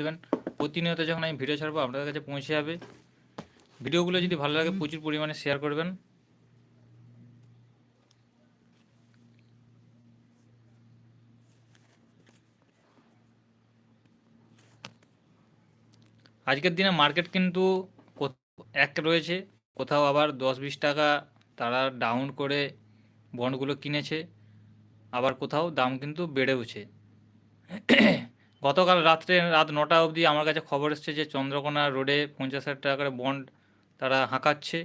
দেবেন। প্রতিনিয়ত যখন আমি ভিডিও ছাড়বো আপনাদের কাছে পৌঁছে যাবে। ভিডিওগুলো যদি ভালো লাগে প্রচুর পরিমাণে শেয়ার করবেন। আজকের দিনে মার্কেট কিন্তু এক রয়েছে। কোথাও আবার দশ বিশ টাকা তারা ডাউন করে বন্ডগুলো কিনেছে। আবার কোথাও দাম কিন্তু বেড়েওছে। গতকাল রাত্রে রাত নটা অবধি আমার কাছে খবর এসছে যে চন্দ্রকোনা রোডে পঞ্চাশ হাজার টাকা করে বন্ড তারা হাঁকাচ্ছে।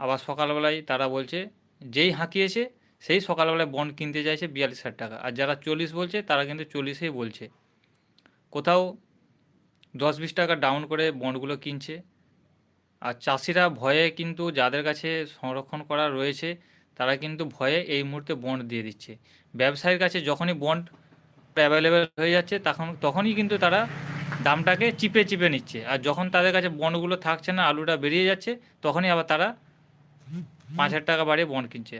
আবার সকালবেলায় তারা বলছে, যেই হাঁকিয়েছে, সেই সকালবেলায় বন্ড কিনতে চাইছে বিয়াল্লিশ হাজার টাকা। আর যারা চল্লিশ বলছে, তারা কিন্তু চল্লিশেই বলছে। কোথাও দশ বিশ টাকা ডাউন করে বন্ডগুলো কিনছে। আর চাষিরা ভয়ে কিন্তু যাদের কাছে সংরক্ষণ করা রয়েছে, তারা কিন্তু ভয়ে এই মুহূর্তে বন্ড দিয়ে দিচ্ছে। ব্যবসায়ীর কাছে যখনই বন্ড অ্যাভেলেবেল হয়ে যাচ্ছে, তখন, তখনই কিন্তু তারা দামটাকে চিপে চিপে নিচ্ছে। আর যখন তাদের কাছে বন্ডগুলো থাকছে না, আলুটা বেরিয়ে যাচ্ছে, তখনই আবার তারা পাঁচ হাজার টাকা বাড়িয়ে বন্ড কিনছে।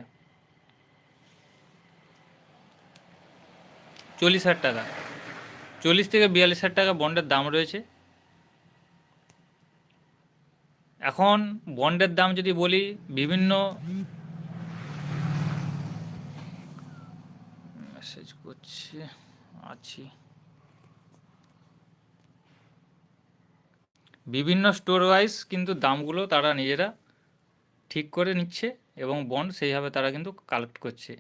চল্লিশ হাজার টাকা। চল্লিশ থেকে বিয়াল্লিশ হাজার টাকা বন্ডের দাম রয়েছে। এখন বন্ডের দাম যদি বলি, বিভিন্ন মেসেজ করছে। আছি। বিভিন্ন স্টোর ওয়াইজ কিন্তু দামগুলো তারা নিজেরা ঠিক করে নিচ্ছে এবং বন্ড সেইভাবে তারা কিন্তু কালেক্ট করছে।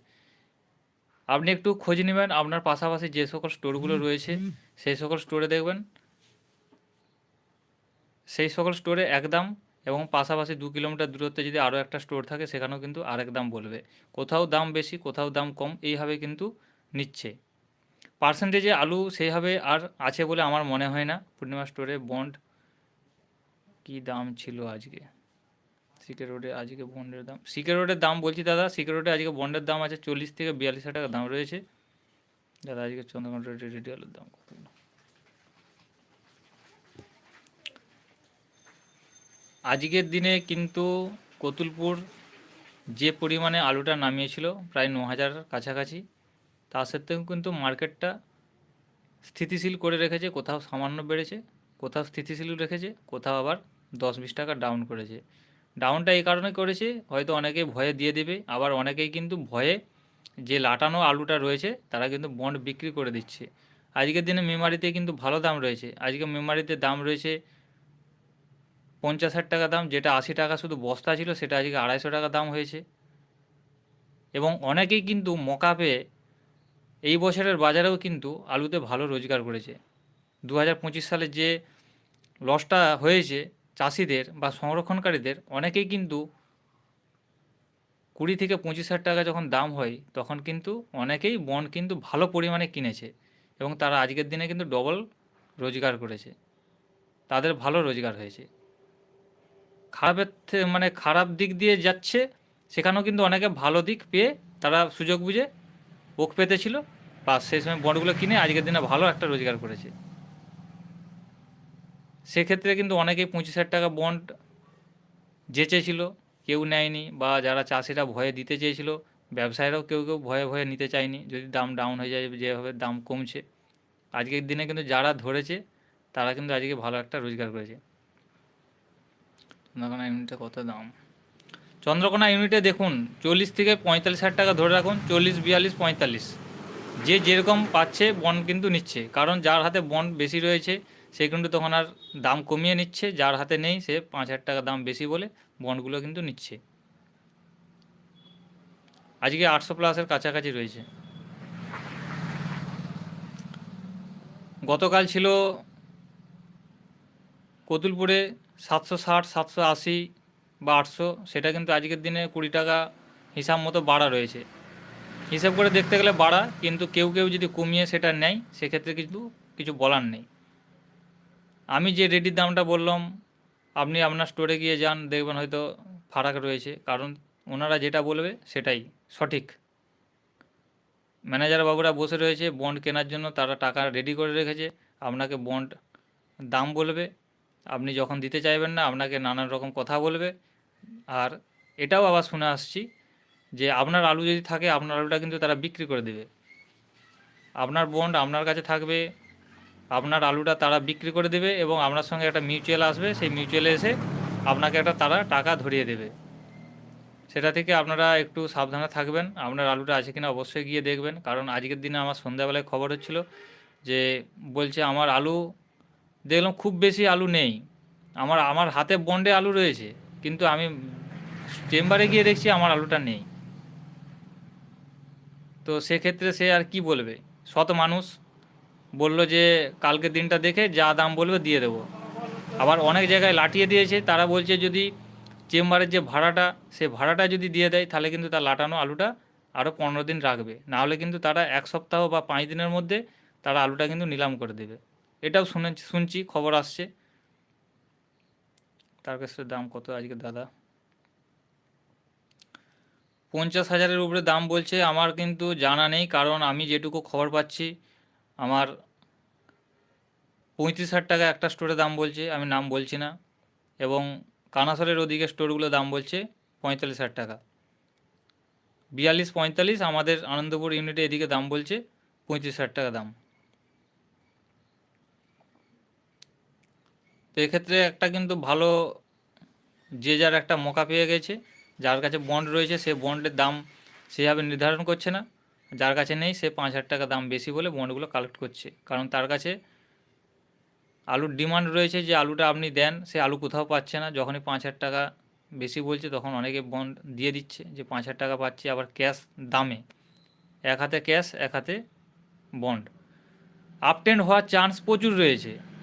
আপনি একটু খোঁজ নেবেন আপনার পাশাপাশি যে সকল স্টোরগুলো রয়েছে, সেই সকল স্টোরে দেখবেন। সেই সকল স্টোরে এক দাম এবং পাশাপাশি দু কিলোমিটার দূরত্বে যদি আরও একটা স্টোর থাকে, সেখানেও কিন্তু আরেক দাম বলবে। কোথাও দাম বেশি, কোথাও দাম কম, এইভাবে কিন্তু নিচ্ছে। পার্সেন্টেজে আলু সেইভাবে আর আছে বলে আমার মনে হয় না। পূর্ণিমা স্টোরে বন্ড কি দাম ছিল আজকে? সিকে রোডে আজকে বন্ডের দাম সিকে রোডের দাম বলছি দাদা সিকে রোডে আজকে বন্ডের দাম আছে চল্লিশ থেকে বিয়াল্লিশ টাকা দাম রয়েছে। দাদা, আজকে চন্দ্রকোনা রোডে রেডি আলুর দাম কত? আজকের দিনে কিন্তু কতুলপুর যে পরিমাণে আলুটা নামিয়েছিল, প্রায় ন হাজার কাছাকাছি। তা সত্ত্বেও কিন্তু মার্কেটটা স্থিতিশীল করে রেখেছে, কোথাও সামান্য বেড়েছে, কোথাও স্থিতিশীল রেখেছে, কোথাও আবার দশ বিশ টাকা ডাউন করেছে। ডাউনটা এই কারণে করেছে, হয়তো অনেকে ভয়ে দিয়ে দেবে, আবার অনেকেই কিন্তু ভয়ে যে লাটানো আলুটা রয়েছে, তারা কিন্তু বন্ড বিক্রি করে দিচ্ছে। আজকের দিনে মেমারিতে কিন্তু ভালো দাম রয়েছে। আজকে মেমারিতে দাম রয়েছে পঞ্চাশ হাজার টাকা দাম, যেটা আশি টাকা শুধু বস্তা ছিল, সেটা আজকে আড়াইশো টাকা দাম হয়েছে। এবং অনেকেই কিন্তু মকা পেয়ে এই বছরের বাজারেও কিন্তু আলুতে ভালো রোজগার করেছে। দু হাজার পঁচিশ সালে যে লসটা হয়েছে চাষিদের বা সংরক্ষণকারীদের, অনেকেই কিন্তু কুড়ি থেকে পঁচিশ হাজার টাকা যখন দাম হয়, তখন কিন্তু অনেকেই বন্ড কিন্তু ভালো পরিমাণে কিনেছে এবং তারা আজকের দিনে কিন্তু ডবল রোজগার করেছে। তাদের ভালো রোজগার হয়েছে। খারাপের মানে খারাপ দিক দিয়ে যাচ্ছে, সেখানেও কিন্তু অনেকে ভালো দিক পেয়ে তারা সুযোগ বুঝে ওক পেতেছিল। বা সেই সময় বন্ডগুলো কিনে আজকের দিনে ভালো একটা রোজগার করেছে। সেক্ষেত্রে কিন্তু অনেকেই পঁচিশ হাজার টাকা বন্ড যেচেছিল কেউ নেয়নি বা যারা চাষিরা ভয়ে দিতে চেয়েছিল ব্যবসায়ীরাও কেউ কেউ ভয়ে ভয়ে নিতে চায়নি যদি দাম ডাউন হয়ে যায় যেভাবে দাম কমছে। আজকের দিনে কিন্তু যারা ধরেছে তারা কিন্তু আজকে ভালো একটা রোজগার করেছে। চন্দ্রকোনা ইউনিটে কত দাম? চন্দ্রকোনা ইউনিটে দেখুন চল্লিশ থেকে পঁয়তাল্লিশ হাজার টাকা ধরে রাখুন চল্লিশ বিয়াল্লিশ পঁয়তাল্লিশ। যে যেরকম পাচ্ছে বন্ড কিন্তু নিচ্ছে। কারণ যার হাতে বন্ড বেশি রয়েছে, সে কিন্তু তখন আর দাম কমিয়ে নিচ্ছে। যার হাতে নেই, সে পাঁচ হাজার টাকা দাম বেশি বলে বন্ডগুলো কিন্তু নিচ্ছে। আজকে আটশো প্লাসের কাছাকাছি রয়েছে। গতকাল ছিল কতুলপুরে সাতশো ষাট, সাতশো আশি বা আটশো। সেটা কিন্তু আজকের দিনে কুড়ি টাকা হিসাব মতো বাড়া রয়েছে। হিসাব করে দেখতে গেলে বাড়া, কিন্তু কেউ কেউ যদি কমিয়ে সেটা নেয়, সেক্ষেত্রে কিন্তু কিছু বলার নেই। আমি যে রেডির দামটা বললাম, আপনি আপনার স্টোরে গিয়ে যান, দেখবেন হয়তো ফারাক রয়েছে। কারণ ওনারা যেটা বলবে সেটাই সঠিক। ম্যানেজার বাবুরা বসে রয়েছে বন্ড কেনার জন্য তারা টাকা রেডি করে রেখেছে। আপনাকে বন্ড দাম বলবে, আপনি যখন দিতে চাইবেন না, আপনাকে নানান রকম কথা বলবে। আর এটাও আবার শুনে আসছি যে আপনার আলু যদি থাকে, আপনার আলুটা কিন্তু তারা বিক্রি করে দেবে। আপনার বন্ড আপনার কাছে থাকবে, আপনার আলুটা তারা বিক্রি করে দেবে এবং আপনার সঙ্গে একটা মিউচুয়াল আসবে, সেই মিউচুয়ালে এসে আপনাকে একটা তারা টাকা ধরিয়ে দেবে। সেটা থেকে আপনারা একটু সাবধানে থাকবেন, আপনার আলুটা আছে কিনা অবশ্যই গিয়ে দেখবেন। কারণ আজকের দিনে আমার সন্ধ্যাবেলায় খবর হচ্ছিল যে, বলছে আমার আলু, দেখলাম খুব বেশি আলু নেই। আমার আমার হাতে বন্ডে আলু রয়েছে, কিন্তু আমি চেম্বারে গিয়ে দেখছি আমার আলুটা নেই। তো সেক্ষেত্রে সে আর কি বলবে? শত মানুষ বলল যে কালকে দিনটা দেখে যা দাম বলবে দিয়ে দেবো। আবার অনেক জায়গায় লাটিয়ে দিয়েছে। তারা বলছে যদি চেম্বারের যে ভাড়াটা, সে ভাড়াটা যদি দিয়ে দেয়, তাহলে কিন্তু তার লাটানো আলুটা আরও পনেরো দিন রাখবে। না হলে কিন্তু তারা এক সপ্তাহ বা পাঁচ দিনের মধ্যে তারা আলুটা কিন্তু নিলাম করে দেবে। এটাও শুনে শুনছি, খবর আসছে। তার কাছে দাম কত আজকে, দাদা? পঞ্চাশ হাজারের উপরে দাম বলছে, আমার কিন্তু জানা নেই, কারণ আমি যেটুকু খবর পাচ্ছি, আমার পঁয়ত্রিশ হাজার টাকা একটা স্টোরে দাম বলছে, আমি নাম বলছি না, এবং কানাসলের ওদিকে স্টোরগুলো দাম বলছে পঁয়তাল্লিশ হাজার টাকা। বিয়াল্লিশ পঁয়তাল্লিশ, আমাদের আনন্দপুর ইউনিটে এদিকে দাম বলছে পঁয়ত্রিশ হাজার টাকা দাম। তো এক্ষেত্রে একটা কিন্তু ভালো যে যার একটা মকা পেয়ে গেছে। যার কাছে বন্ড রয়েছে, সে বন্ডের দাম সেভাবে নির্ধারণ করছে না। যার কাছে নেই, সে পাঁচ হাজার টাকা দাম বেশি বলে বন্ডগুলো কালেক্ট করছে। কারণ তার কাছে আলুর ডিমান্ড রয়েছে যে আলুটা আপনি দেন, সে আলু কোথাও পাচ্ছে না। যখনই পাঁচ হাজার টাকা বেশি বলছে, তখন অনেকে বন্ড দিয়ে দিচ্ছে যে পাঁচ হাজার টাকা পাচ্ছে আবার ক্যাশ দামে। এক হাতে ক্যাশ এক হাতে বন্ড আপটেন্ড হওয়ার চান্স প্রচুর রয়েছে।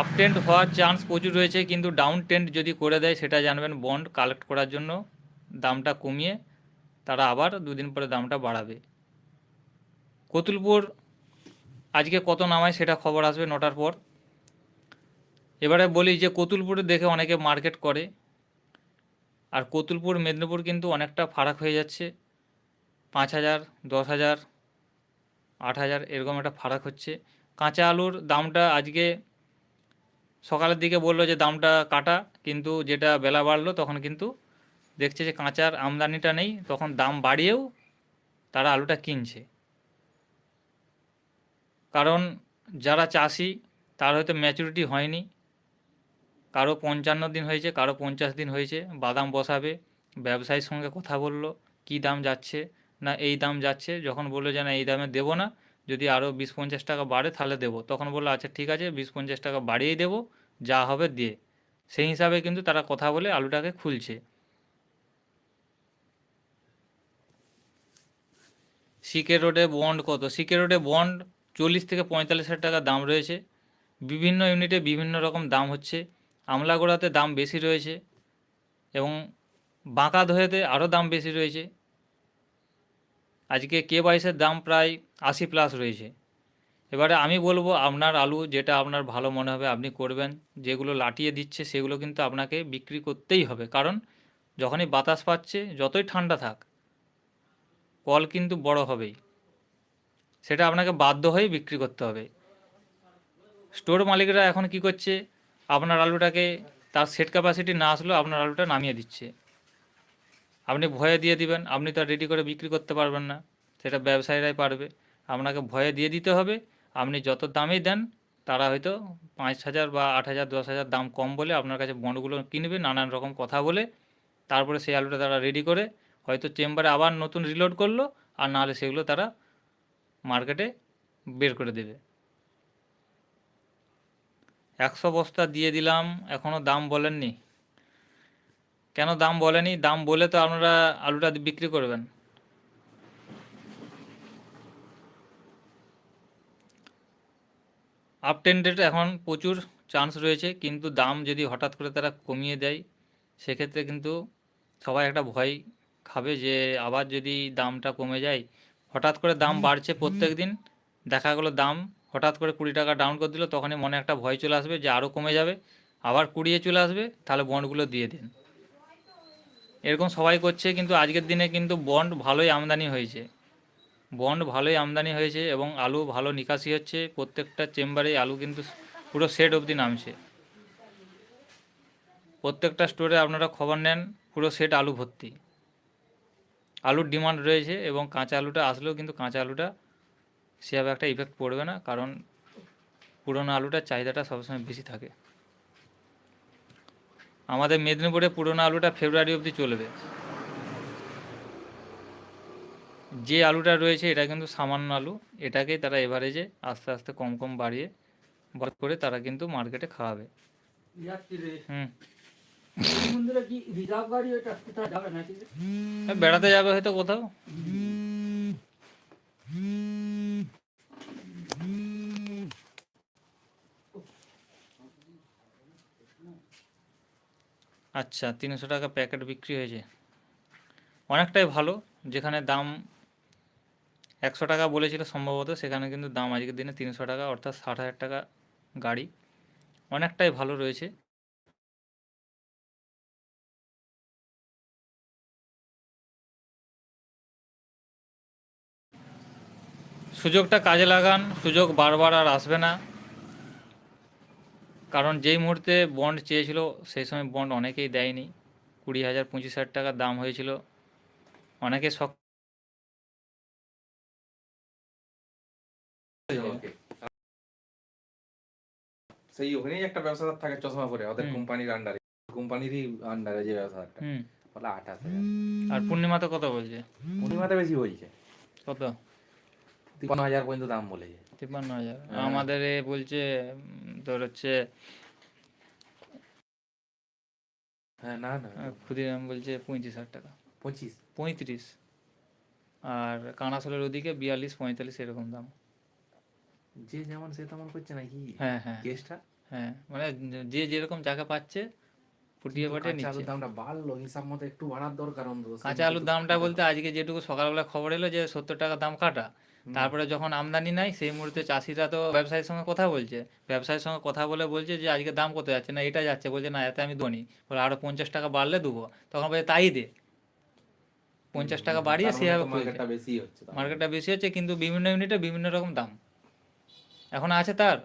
আপ টেন্ড হওয়ার চান্স প্রচুর রয়েছে, কিন্তু ডাউন টেন্ড যদি করে দেয়, সেটা জানবেন বন্ড কালেক্ট করার জন্য। দামটা কমিয়ে তারা আবার দুদিন পরে দামটা বাড়াবে। কতুলপুর আজকে কত নামায় সেটা খবর আসবে নটার পর। এবারে বলি যে কতুলপুরে দেখে অনেকে মার্কেট করে। আর কতুলপুর, মেদিনীপুর কিন্তু অনেকটা ফারাক হয়ে যাচ্ছে। পাঁচ হাজার, দশ হাজার, আট হাজার এরকম একটা ফারাক হচ্ছে। কাঁচা আলুর দামটা আজকে সকালের দিকে বলল যে দামটা কাটা, কিন্তু যেটা বেলা বাড়লো তখন কিন্তু দেখছে যে কাঁচার আমদানিটা নেই, তখন দাম বাড়িয়েও তারা আলুটা কিনছে। কারণ যারা চাষি, তার হয়তো ম্যাচুরিটি হয়নি। কারও পঞ্চান্ন দিন হয়েছে, কারও পঞ্চাশ দিন হয়েছে, বাদাম বসাবে, ব্যবসায়ীর সঙ্গে কথা বলল, কী দাম যাচ্ছে, না এই দাম যাচ্ছে, যখন বলল যে না এই দামে দেবো না যদি আরও বিশ পঞ্চাশ টাকা বাড়ে তাহলে দেবো। তখন বলল আচ্ছা ঠিক আছে বিশ পঞ্চাশ টাকা বাড়িয়ে দেবো, যা হবে দিয়ে সেই হিসাবে কিন্তু তারা কথা বলে আলুটাকে খুলছে। সিকে রোডে বন্ড কত? সিকে রোডে বন্ড চল্লিশ থেকে পঁয়তাল্লিশ হাজার টাকা দাম রয়েছে। বিভিন্ন ইউনিটে বিভিন্ন রকম দাম হচ্ছে। আমলাগোড়াতে দাম বেশি রয়েছে এবং বাঁকা দহেতে আরও দাম বেশি রয়েছে। আজকে কে বাইশের দাম প্রায় আশি প্লাস রয়েছে। এবারে আমি বলব আপনার আলু যেটা আপনার ভালো মনে হবে আপনি করবেন, যেগুলো লাটিয়ে দিচ্ছে সেগুলো কিন্তু আপনাকে বিক্রি করতেই হবে। কারণ যখনই বাতাস পাচ্ছে, যতই ঠান্ডা থাক, কল কিন্তু বড় হবেই। সেটা আপনাকে বাধ্য হয়ে বিক্রি করতে হবে। স্টোর মালিকরা এখন কি করছে, আপনার আলুটাকে তার সেট ক্যাপাসিটি না আসলেও আপনার আলুটা নামিয়ে দিচ্ছে। আপনি ভয়ে দিয়ে দিবেন, আপনি তো আর রেডি করে বিক্রি করতে পারবেন না। সেটা ব্যবসায়ীরাই পারবে। আপনাকে ভয়ে দিয়ে দিতে হবে, আপনি যত দামেই দেন, তারা হয়তো পাঁচ হাজার বা আট হাজার, দশ হাজার দাম কম বলে আপনার কাছে বন্ডগুলো কিনবে, নানান রকম কথা বলে, তারপরে সেই আলুটা তারা রেডি করে, হয়তো চেম্বারে আবার নতুন রিলোড করল, আর নাহলে সেগুলো তারা মার্কেটে বের করে দেবে। একশো বস্তা দিয়ে দিলাম এখনও দাম বলেননি। কেন দাম বলেনি? দাম বলে তো আপনারা আলুটা বিক্রি করবেন। আপ টেন্ডেড এখন প্রচুর চান্স রয়েছে কিন্তু দাম যদি হঠাৎ করে তারা কমিয়ে দেয় সেক্ষেত্রে কিন্তু সবাই একটা ভয় খাবে যে আবার যদি দামটা কমে যায় হঠাৎ করে দাম বাড়ছে প্রত্যেক দিন দেখা গেলো দাম হঠাৎ করে কুড়ি টাকা ডাউন করে দিল তখনই মনে একটা ভয় চলে আসবে যে আরও কমে যাবে আবার কুড়িয়ে চলে আসবে তাহলে বন্ডগুলো দিয়ে দিন। এরকম সবাই করছে, কিন্তু আজকের দিনে কিন্তু বন্ড ভালোই আমদানি হয়েছে। বন্ড ভালোই আমদানি হয়েছে এবং আলু ভালো নিকাশি হচ্ছে, প্রত্যেকটা চেম্বারে আলু কিন্তু পুরো সেট অবধি নামছে। প্রত্যেকটা স্টোরে আপনারা খবর নেন, পুরো সেট আলু ভর্তি। আলুর ডিমান্ড রয়েছে এবং কাঁচা আলুটা আসলেও কিন্তু কাঁচা আলুটা সেভাবে একটা ইফেক্ট পড়বে না, কারণ পুরনো আলুটার চাহিদাটা সবসময় বেশি থাকে। আমাদের মেদিনীপুরে পুরনো আলুটা ফেব্রুয়ারি অবধি চলবে। যে আলুটা রয়েছে এটা কিন্তু সামান্য আলু এটাকেই তারা এভারেজে আস্তে আস্তে কম কম বাড়িয়ে বার করে তারা কিন্তু মার্কেটে খাওয়াবে? বেড়াতে যাবে হয়তো কোথাও। আচ্ছা তিনশো টাকা প্যাকেট বিক্রি হয়েছে। অনেকটাই ভালো, যেখানে দাম একশো টাকা বলেছিল সম্ভবত, সেখানে কিন্তু দাম আজকের দিনে তিনশো টাকা, অর্থাৎ ষাট হাজার টাকা গাড়ি। অনেকটাই ভালো রয়েছে। সুযোগটা কাজে লাগান, সুযোগ বারবার আর আসবে না। কারণ যেই মুহূর্তে বন্ড চেয়েছিল সেই সময় বন্ড অনেকেই দেয়নি। কুড়ি হাজার পঁচিশ হাজার টাকা দাম হয়েছিল। অনেকে শখ সেই ওখানেই একটা ব্যবসাদার থাকে চশমা পরে ওদের কোম্পানির আন্ডারে কোম্পানিরই আন্ডারে যে ব্যবসাদারটা। বলে আঠাশ হাজার। আর পূর্ণিমাতে কত বলছে? পূর্ণিমাতে বেশি বলছে। কত? তিপ্পান্ন হাজার পর্যন্ত দাম বলেছে। তিপ্পান্ন হাজার। হ্যাঁ। আমাদের এ বলছে তোর হচ্ছে হ্যাঁ না না। ক্ষুদিরাম বলছে পঁয়ত্রিশ হাজার টাকা। পঁচিশ? পঁয়ত্রিশ। আর কানাসলের ওদিকে বিয়াল্লিশ পঁয়তাল্লিশ এরকম দাম। যে যেমন সে তেমন করছে নাকি? হ্যাঁ হ্যাঁ। কেসটা হ্যাঁ মানে যে যেরকম জায়গা পাচ্ছে ফুটিয়ে ফাটিয়ে নিচ্ছে আলুর দামটা বাড়লো হিসাব মতো একটু বাড়ার দরকার অন্তত। কাঁচা আলুর দামটা বলতে আজকে যেটুকু সকালবেলা খবর এলো যে সত্তর টাকা দাম কাটা তারপরে যখন আমদানি নাই সেই মুহূর্তে চাষিরা তো ব্যবসায়ীর সঙ্গে কথা বলছে। ব্যবসায়ীর সঙ্গে কথা বলে বলছে যে আজকে দাম কত যাচ্ছে? না এটা যাচ্ছে। বলছে না এতে আমি দোনি বলে আরও পঞ্চাশ টাকা বাড়লে দেবো। তখন বলছে তাই দে। পঞ্চাশ টাকা বাড়িয়ে সেভাবে মার্কেটটা বেশি হচ্ছে কিন্তু বিভিন্ন ইউনিটে বিভিন্ন রকম দাম। এখন আছে তার?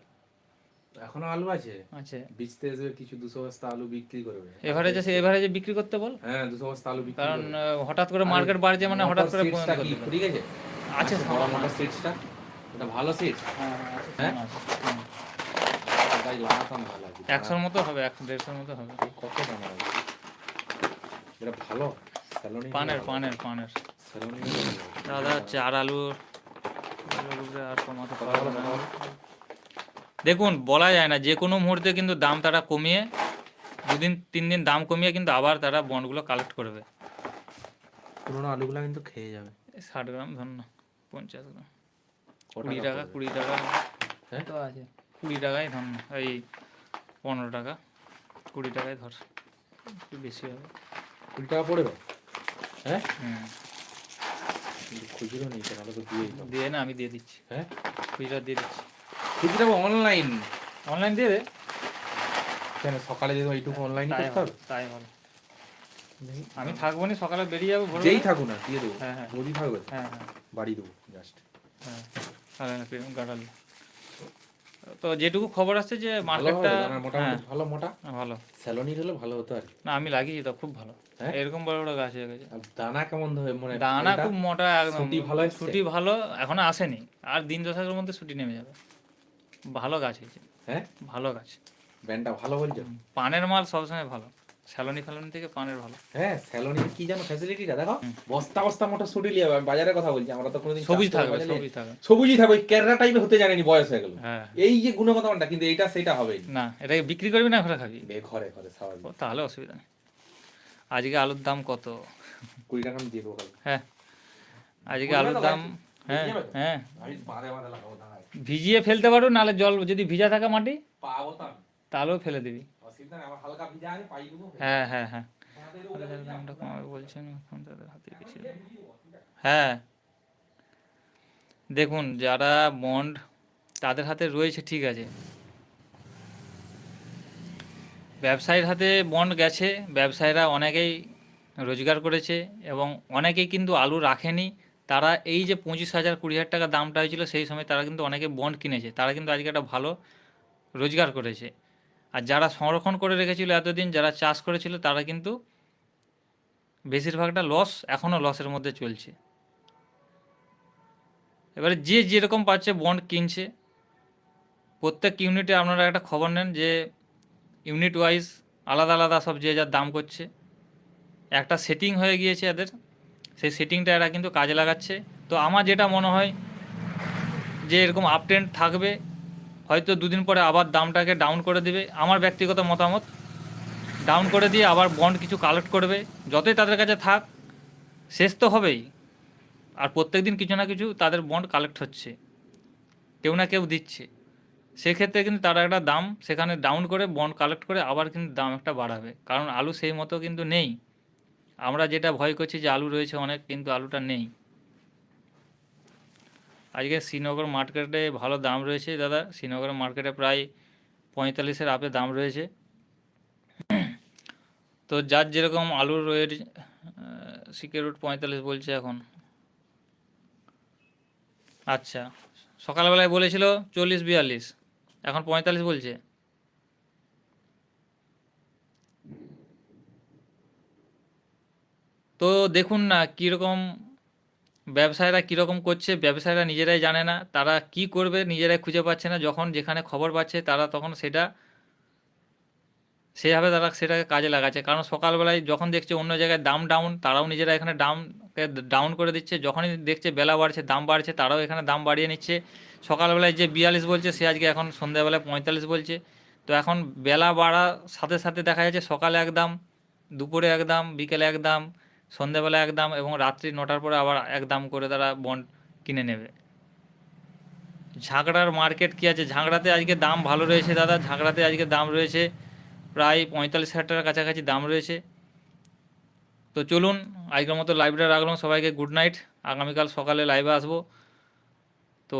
এখনও আলু আছে। আছে। বিচতে এসে কিছু দুশো বস্তা আলু বিক্রি করবে এভারেজে সে এভারেজে বিক্রি করতে বল। হ্যাঁ দুশো বস্তা আলু বিক্রি কারণ হঠাৎ করে মার্কেট বাড়ছে মানে হঠাৎ করে ঠিক আছে? আছে বড় মোটর সিটসটা এটা ভালো সিট হ্যাঁ? ভালো একশোর মতো হবে একশো দেড়শোর মতো হবে। কত দাম হবে এটা ভালো? পানের পানের পানের। দাদা চার আলু আর কমাতে পারব না। দেখুন বলা যায় না যে কোনো মুহূর্তে কিন্তু দাম তারা কমিয়ে দুদিন তিন দিন দাম কমিয়ে কিন্তু আবার তারা বন্ডগুলো কালেক্ট করবে। পুরোনো আলুগুলো কিন্তু খেয়ে যাবে। এই ষাট গ্রাম ধর না পঞ্চাশ গ্রাম। কুড়ি টাকা কুড়ি টাকা। হ্যাঁ? তো আছে। কুড়ি টাকাই ধর এই পনেরো টাকা কুড়ি টাকায় ধর। একটু বেশি হবে। কুড়ি টাকা পড়বে? হ্যাঁ? হুম খুচরো নেই তাহলে তো দিয়ে দিয়ে না আমি দিয়ে দিচ্ছি। হ্যাঁ? খুচরা দিয়ে দিচ্ছি। খুচরো অনলাইন অনলাইন দিয়ে দে। কেন সকালে যদি ওইটুকু অনলাইন তাই করতে হবে? তাই ভালো আমি থাকব না সকালে বেরিয়ে যাব। যেই থাকুক না দিয়ে দেবো। হ্যাঁ, হ্যাঁ। থাকবে? হ্যাঁ হ্যাঁ। বাড়ি দেবো জাস্ট হ্যাঁ হ্যাঁ গাড়াল। তো যেটুকু খবর আসছে যে মার্কেটটা হবে হ্যাঁ ভালো মোটা। ভালো। স্যালোনির হলে ভালো হতো আর না আমি লাগিয়েছি তো খুব ভালো। হ্যাঁ? এরকম বড় বড় গাছ হয়ে গেছে। দানা কেমন ধরে মানে দানা খুব মোটা একদম। ভালো? ছুটি ভালো এখনও আসেনি। আর দিন দশেকের মধ্যে ছুটি নেমে যাবে। ভালো গাছ হয়েছে। হ্যাঁ? ভালো গাছ। ব্যান্ডটা ভালো বলছো? পানের মাল সবসময় ভালো। স্যালনি ফ্যালনি থেকে পানের ভালো। হ্যাঁ স্যালোনির কি জানো ফ্যাসিলিটিটা দেখো বস্তা বস্তা মোটা ছুটি লিয়ে বাজারের কথা বলছি আমরা তো কোনোদিন সবুজ থাকবে সবুজ থাকবে। সবুজই থাকবে কেররা টাইপের হতে জানেনি বয়স হয়ে গেল। হ্যাঁ। এই যে গুণগত মানটা কিন্তু এইটা সেটা হবে। না এটাকে বিক্রি করবি না ঘরে খাবি? ঘরে ঘরে স্বাভাবিক। তাহলে অসুবিধা নেই। আজকে আলুর দাম কত? কুড়ি টাকা আমি দিয়ে দেবো হ্যাঁ। আজকে আলুর দাম হ্যাঁ হ্যাঁ। ভিজিয়ে ফেলতে পারো নাহলে জল যদি ভিজা থাকে মাটি। তাহলেও ফেলে দিবি। হ্যাঁ হ্যাঁ হ্যাঁ। বলছেন এখন তাদের হাতে বেশি হ্যাঁ। দেখুন যারা বন্ড তাদের হাতে রয়েছে ঠিক আছে। ব্যবসায়ীর হাতে বন্ড গেছে ব্যবসায়ীরা অনেকেই রোজগার করেছে এবং অনেকেই কিন্তু আলু রাখেনি। তারা এই যে পঁচিশ হাজার কুড়ি হাজার টাকা দামটা হয়েছিল সেই সময় তারা কিন্তু অনেকে বন্ড কিনেছে। তারা কিন্তু আজকে একটা ভালো রোজগার করেছে। আর যারা সংরক্ষণ করে রেখেছিল এতদিন, যারা চাষ করেছিল, তারা কিন্তু বেশিরভাগটা লস এখনও লসের মধ্যে চলছে। এবারে যে যেরকম পাচ্ছে বন্ড কিনছে, প্রত্যেক ইউনিটে আপনারা একটা খবর নেন যে ইউনিট ওয়াইজ আলাদা আলাদা সব যে যার দাম করছে। একটা সেটিং হয়ে গিয়েছে এদের, সেই সেটিংটা এরা কিন্তু কাজে লাগাচ্ছে। তো আমার যেটা মনে হয় যে এরকম আপ ট্রেন্ড থাকবে হয়তো দুদিন পরে আবার দামটাকে ডাউন করে দিবে। আমার ব্যক্তিগত মতামত ডাউন করে দিয়ে আবার বন্ড কিছু কালেক্ট করবে। যতই তাদের কাছে থাক, শেষ তো হবেই। আর প্রত্যেক দিন কিছু না কিছু তাদের বন্ড কালেক্ট হচ্ছে। কেউ না কেউ দিচ্ছে। সেক্ষেত্রে কিন্তু তারা একটা দাম সেখানে ডাউন করে বন্ড কালেক্ট করে আবার কিন্তু দাম একটা বাড়াবে। কারণ আলু সেই মতো কিন্তু নেই। আমরা যেটা ভয় করছি যে আলু রয়েছে অনেক, কিন্তু আলুটা নেই। আজকে শ্রীনগর মার্কেটে ভালো দাম রয়েছে দাদা। শ্রীনগর মার্কেটে প্রায় পঁয়তাল্লিশের আপে দাম রয়েছে। তো যার যেরকম আলুর ওয়েট সিকে রুট পঁয়তাল্লিশ বলছে এখন। আচ্ছা সকালবেলায় বলেছিল চল্লিশ বিয়াল্লিশ, এখন পঁয়তাল্লিশ বলছে। তো দেখুন না, কীরকম ব্যবসায়ীরা কীরকম করছে, ব্যবসায়ীরা নিজেরাই জানে না, তারা কি করবে নিজেরাই খুঁজে পাচ্ছে না, যখন যেখানে খবর পাচ্ছে তারা তখন সেটা, সেভাবে তারা সেটাকে কাজে লাগাচ্ছে। কারণ সকালবেলায় যখন দেখছে অন্য জায়গায় দাম ডাউন তারাও নিজেরা এখানে দামকে ডাউন করে দিচ্ছে। যখনই দেখছে বেলা বাড়ছে, দাম বাড়ছে, তারাও এখানে দাম বাড়িয়ে নিচ্ছে। সকালবেলায় যে বিয়াল্লিশ বলছে, সে আজকে এখন সন্ধ্যাবেলায় পঁয়তাল্লিশ বলছে। তো এখন বেলা বাড়ার সাথে সাথে দেখা যাচ্ছে সকালে এক দাম দুপুরে এক দাম বিকেলে এক দাম সন্ধ্যাবেলা এক দাম এবং রাত্রি নটার পরে আবার এক দাম করে তারা বন্ড কিনে নেবে। ঝাঁকড়ার মার্কেট কী আছে? ঝাঁকড়াতে আজকে দাম ভালো রয়েছে দাদা। ঝাঁকড়াতে আজকে দাম রয়েছে প্রায় পঁয়তাল্লিশ হাজার টাকার কাছাকাছি দাম রয়েছে। তো চলুন আজকের মতো লাইভটা রাখলাম। সবাইকে গুড নাইট আগামীকাল সকালে লাইভে আসব। তো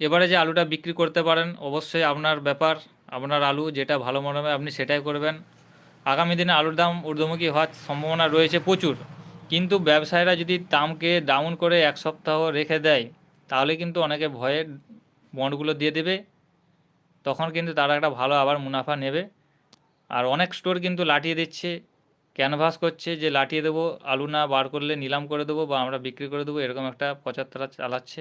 এবারে যে আলুটা বিক্রি করতে পারেন, অবশ্যই আপনার ব্যাপার, আপনার আলু যেটা ভালো মনে হবে আপনি সেটাই করবেন। আগামী দিনে আলুর দাম ঊর্ধ্বমুখী হওয়ার সম্ভাবনা রয়েছে প্রচুর। কিন্তু ব্যবসায়ীরা যদি দামকে ডাউন করে এক সপ্তাহ রেখে দেয়, তাহলে কিন্তু অনেকে ভয়ে বন্ডগুলো দিয়ে দেবে। তখন কিন্তু তারা একটা ভালো আবার মুনাফা নেবে। আর অনেক স্টোর কিন্তু লাটিয়ে দিচ্ছে। ক্যানভাস করছে যে লাটিয়ে দেবো, আলু না বার করলে নিলাম করে দেবো বা আমরা বিক্রি করে দেবো। এরকম একটা প্রচার তারা চালাচ্ছে।